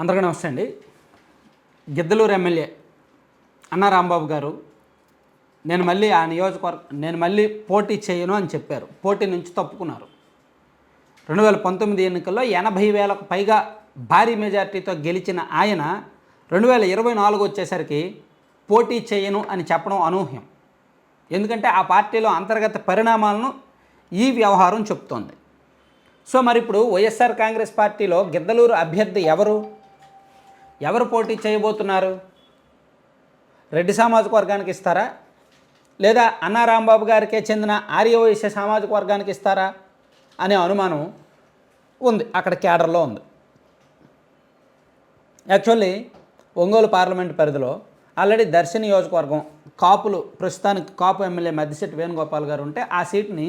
అందరికీ నమస్తే అండి. గిద్దలూరు ఎమ్మెల్యే అన్న రాంబాబు గారు నేను మళ్ళీ ఆ నియోజకవర్గం నేను మళ్ళీ పోటీ చేయను అని చెప్పారు. పోటీ నుంచి తప్పుకున్నారు. రెండు వేల పంతొమ్మిది ఎన్నికల్లో ఎనభై వేలకు పైగా భారీ మెజార్టీతో గెలిచిన ఆయన రెండు వేల ఇరవై నాలుగు వచ్చేసరికి పోటీ చేయను అని చెప్పడం అనూహ్యం. ఎందుకంటే ఆ పార్టీలో అంతర్గత పరిణామాలను ఈ వ్యవహారం చెప్తోంది. సో మరి ఇప్పుడు వైఎస్ఆర్ కాంగ్రెస్ పార్టీలో గిద్దలూరు అభ్యర్థి ఎవరు? ఎవరు పోటీ చేయబోతున్నారు? రెడ్డి సామాజిక వర్గానికి ఇస్తారా? లేదా అన్నా రాంబాబు గారికే చెందిన ఆర్యవైశ్య సామాజిక వర్గానికి ఇస్తారా? అనే అనుమానం ఉంది. అక్కడ క్యాడర్లో ఉంది. యాక్చువల్లీ ఒంగోలు పార్లమెంట్ పరిధిలో ఆల్రెడీ దర్శి నియోజకవర్గం కాపులు ప్రస్తుతానికి కాపు ఎమ్మెల్యే మద్దిశెట్టి వేణుగోపాల్ గారు ఉంటే ఆ సీట్ని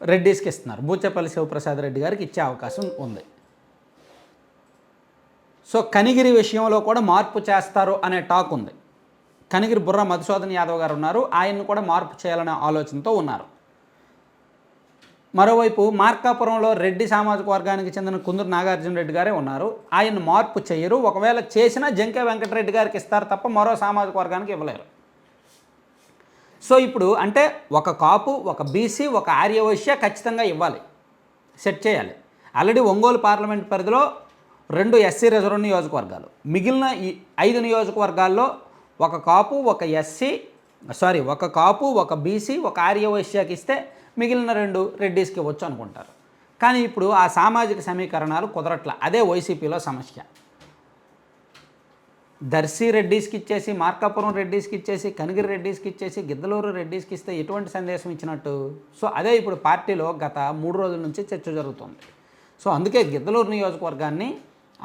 రెడ్డిస్కి ఇస్తున్నారు. బూచేపల్లి శివప్రసాద్ రెడ్డి గారికి ఇచ్చే అవకాశం ఉంది. సో కనిగిరి విషయంలో కూడా మార్పు చేస్తారు అనే టాక్ ఉంది. కనిగిరి బుర్ర మధుసూదన్ యాదవ్ గారు ఉన్నారు. ఆయన్ను కూడా మార్పు చేయాలనే ఆలోచనతో ఉన్నారు. మరోవైపు మార్కాపురంలో రెడ్డి సామాజిక వర్గానికి చెందిన కుందూరు నాగార్జున రెడ్డి గారే ఉన్నారు. ఆయన మార్పు చేయరు. ఒకవేళ చేసినా జంకే వెంకటరెడ్డి గారికి ఇస్తారు తప్ప మరో సామాజిక వర్గానికి ఇవ్వలేరు. సో ఇప్పుడు అంటే ఒక కాపు ఒక బీసీ ఒక ఆర్యవైశ్య ఖచ్చితంగా ఇవ్వాలి. సెట్ చేయాలి. ఆల్రెడీ ఒంగోలు పార్లమెంట్ పరిధిలో రెండు ఎస్సీ రిజర్వ్ నియోజకవర్గాలు. మిగిలిన ఈ ఐదు నియోజకవర్గాల్లో ఒక కాపు ఒక ఎస్సీ సారీ ఒక కాపు ఒక బీసీ ఒక ఆర్యవైశ్యకి ఇస్తే మిగిలిన రెండు రెడ్డీస్కి ఇవ్వచ్చు అనుకుంటారు. కానీ ఇప్పుడు ఆ సామాజిక సమీకరణాలు కుదరట్ల. అదే వైసీపీలో సమస్య. దర్శి రెడ్డీస్కి ఇచ్చేసి మార్కాపురం రెడ్డిస్కి ఇచ్చేసి కనిగిరి రెడ్డిస్కి ఇచ్చేసి గిద్దలూరు రెడ్డీస్కి ఇస్తే ఎటువంటి సందేశం ఇచ్చినట్టు? సో అదే ఇప్పుడు పార్టీలో గత మూడు రోజుల నుంచి చర్చ జరుగుతుంది. సో అందుకే గిద్దలూరు నియోజకవర్గాన్ని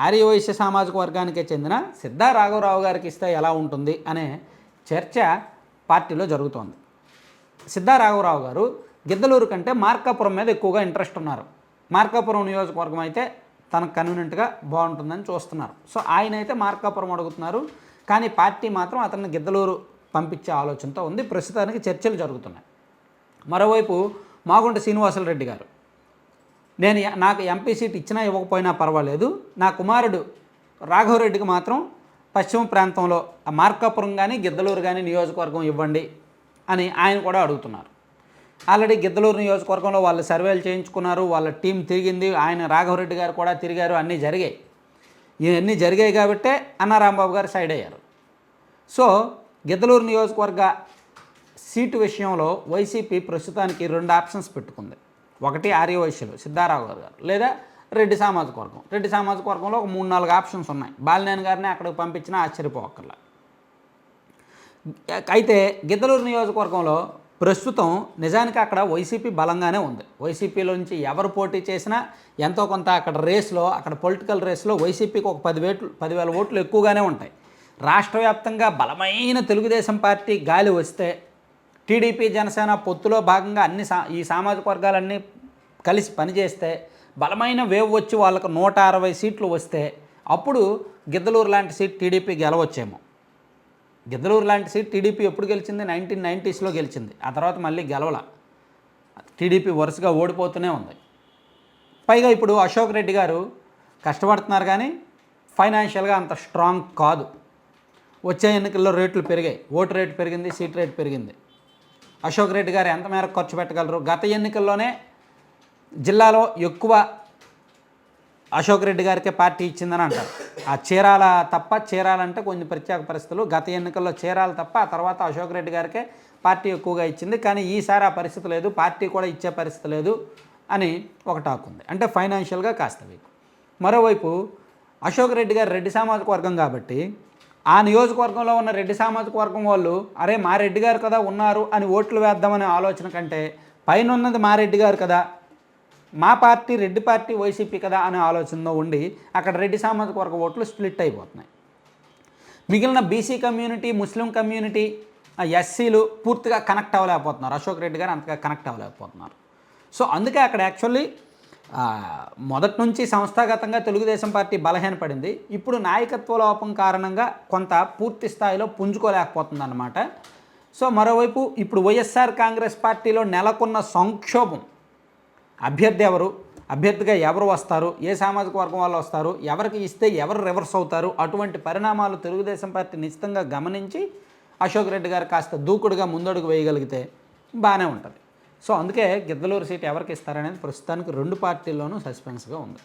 ఆర్యవైశ్య సామాజిక వర్గానికే చెందిన సిద్ధా రాఘవరావు గారికి ఇస్తే ఎలా ఉంటుంది అనే చర్చ పార్టీలో జరుగుతోంది. సిద్ధా రాఘవరావు గారు గిద్దలూరు కంటే మార్కాపురం మీద ఎక్కువగా ఇంట్రెస్ట్ ఉన్నారు. మార్కాపురం నియోజకవర్గం అయితే తనకు కన్వీనెంట్గా బాగుంటుందని చూస్తున్నారు. సో ఆయన అయితే మార్కాపురం అడుగుతున్నారు. కానీ పార్టీ మాత్రం అతన్ని గిద్దలూరు పంపించే ఆలోచనతో ఉంది. ప్రస్తుతానికి చర్చలు జరుగుతున్నాయి. మరోవైపు మాగుంట శ్రీనివాసులరెడ్డి గారు. నేను నాకు ఎంపీ సీట్ ఇచ్చినా ఇవ్వకపోయినా పర్వాలేదు. నా కుమారుడు రాఘవరెడ్డికి మాత్రం పశ్చిమ ప్రాంతంలో మార్కాపురం కానీ గిద్దలూరు కానీ నియోజకవర్గం ఇవ్వండి అని ఆయన కూడా అడుగుతున్నారు. ఆల్రెడీ గిద్దలూరు నియోజకవర్గంలో వాళ్ళు సర్వేలు చేయించుకున్నారు వాళ్ళ టీం తిరిగింది ఆయన రాఘవరెడ్డి గారు కూడా తిరిగారు అన్నీ జరిగాయి. ఇవన్నీ జరిగాయి కాబట్టే అన్నారాంబాబు గారు సైడ్ అయ్యారు. సో గిద్దలూరు నియోజకవర్గ సీటు విషయంలో వైసీపీ ప్రస్తుతానికి రెండు ఆప్షన్స్ పెట్టుకుంది. ఒకటి ఆర్యవైశ్యులు సిద్ధారావు గారు గారు లేదా రెడ్డి సామాజిక వర్గం. రెడ్డి సామాజిక వర్గంలో ఒక మూడు నాలుగు ఆప్షన్స్ ఉన్నాయి. బాలినేని గారిని అక్కడికి పంపించినా ఆశ్చర్యపోవక్కర్లా అయితే గిద్దలూరు నియోజకవర్గంలో ప్రస్తుతం నిజానికి అక్కడ వైసీపీ బలంగానే ఉంది. వైసీపీలో నుంచి ఎవరు పోటీ చేసినా ఎంతో కొంత అక్కడ రేస్లో అక్కడ పొలిటికల్ రేస్లో వైసీపీకి ఒక పదివేట్లు పదివేల ఓట్లు ఎక్కువగానే ఉంటాయి. రాష్ట్ర వ్యాప్తంగా బలమైన తెలుగుదేశం పార్టీ గాలి వస్తే టీడీపీ జనసేన పొత్తులో భాగంగా అన్ని సా ఈ సామాజిక వర్గాలన్నీ కలిసి పనిచేస్తే బలమైన వేవ్ వచ్చి వాళ్ళకు నూట అరవై సీట్లు వస్తే అప్పుడు గిద్దలూరు లాంటి సీట్ టీడీపీ గెలవచ్చేమో. గిద్దలూరు లాంటి సీట్ టీడీపీ ఎప్పుడు గెలిచింది? నైన్టీన్ నైంటీస్లో గెలిచింది. ఆ తర్వాత మళ్ళీ గెలవల. టీడీపీ వరుసగా ఓడిపోతూనే ఉంది. పైగా ఇప్పుడు అశోక్ రెడ్డి గారు కష్టపడుతున్నారు కానీ ఫైనాన్షియల్గా అంత స్ట్రాంగ్ కాదు. వచ్చే ఎన్నికల్లో రేట్లు పెరిగాయి. ఓటు రేటు పెరిగింది సీట్ రేట్ పెరిగింది. అశోక్ రెడ్డి గారు ఎంత మేరకు ఖర్చు పెట్టగలరు? గత ఎన్నికల్లోనే జిల్లాలో ఎక్కువ అశోక్ రెడ్డి గారికే పార్టీ ఇచ్చిందని అంటారు. ఆ చీరాల తప్ప చీరాలంటే కొన్ని ప్రత్యేక పరిస్థితులు. గత ఎన్నికల్లో చీరాల తప్ప ఆ తర్వాత అశోక్ రెడ్డి గారికే పార్టీ ఎక్కువగా ఇచ్చింది. కానీ ఈసారి ఆ పరిస్థితి లేదు. పార్టీ కూడా ఇచ్చే పరిస్థితి లేదు అని ఒక టాక్ ఉంది. అంటే ఫైనాన్షియల్గా కాస్త వీక్. మరోవైపు అశోక్ రెడ్డి గారు రెడ్డి సామాజిక వర్గం కాబట్టి ఆ నియోజకవర్గంలో ఉన్న రెడ్డి సామాజిక వర్గం వాళ్ళు అరే మా రెడ్డి గారు కదా ఉన్నారు అని ఓట్లు వేద్దామనే ఆలోచన కంటే పైన ఉన్నది మా రెడ్డి గారు కదా మా పార్టీ రెడ్డి పార్టీ వైసీపీ కదా అనే ఆలోచనలో ఉండి అక్కడ రెడ్డి సామాజిక వర్గ ఓట్లు స్ప్లిట్ అయిపోతున్నాయి. మిగిలిన బీసీ కమ్యూనిటీ ముస్లిం కమ్యూనిటీ ఎస్సీలు పూర్తిగా కనెక్ట్ అవ్వలేకపోతున్నారు. అశోక్ రెడ్డి గారు అంతగా కనెక్ట్ అవ్వలేకపోతున్నారు. సో అందుకే అక్కడ యాక్చువల్లీ మొదటి నుంచి సంస్థాగతంగా తెలుగుదేశం పార్టీ బలహీనపడింది. ఇప్పుడు నాయకత్వ లోపం కారణంగా కొంత పూర్తి స్థాయిలో పుంజుకోలేకపోతుందన్నమాట. సో మరోవైపు ఇప్పుడు వైఎస్ఆర్ కాంగ్రెస్ పార్టీలో నెలకొన్న సంక్షోభం. అభ్యర్థి ఎవరు? అభ్యర్థిగా ఎవరు వస్తారు? ఏ సామాజిక వర్గం వాళ్ళు వస్తారు? ఎవరికి ఇస్తే ఎవరు రివర్స్ అవుతారు? అటువంటి పరిణామాలు తెలుగుదేశం పార్టీ నిశ్చితంగా గమనించి అశోక్ రెడ్డి గారు కాస్త దూకుడుగా ముందడుగు వేయగలిగితే బాగానే ఉంటుంది. సో అందుకే గిద్దలూరు సీట్ ఎవరికి ఇస్తారనేది ప్రస్తుతానికి రెండు పార్టీల్లోనూ సస్పెన్స్గా ఉంది.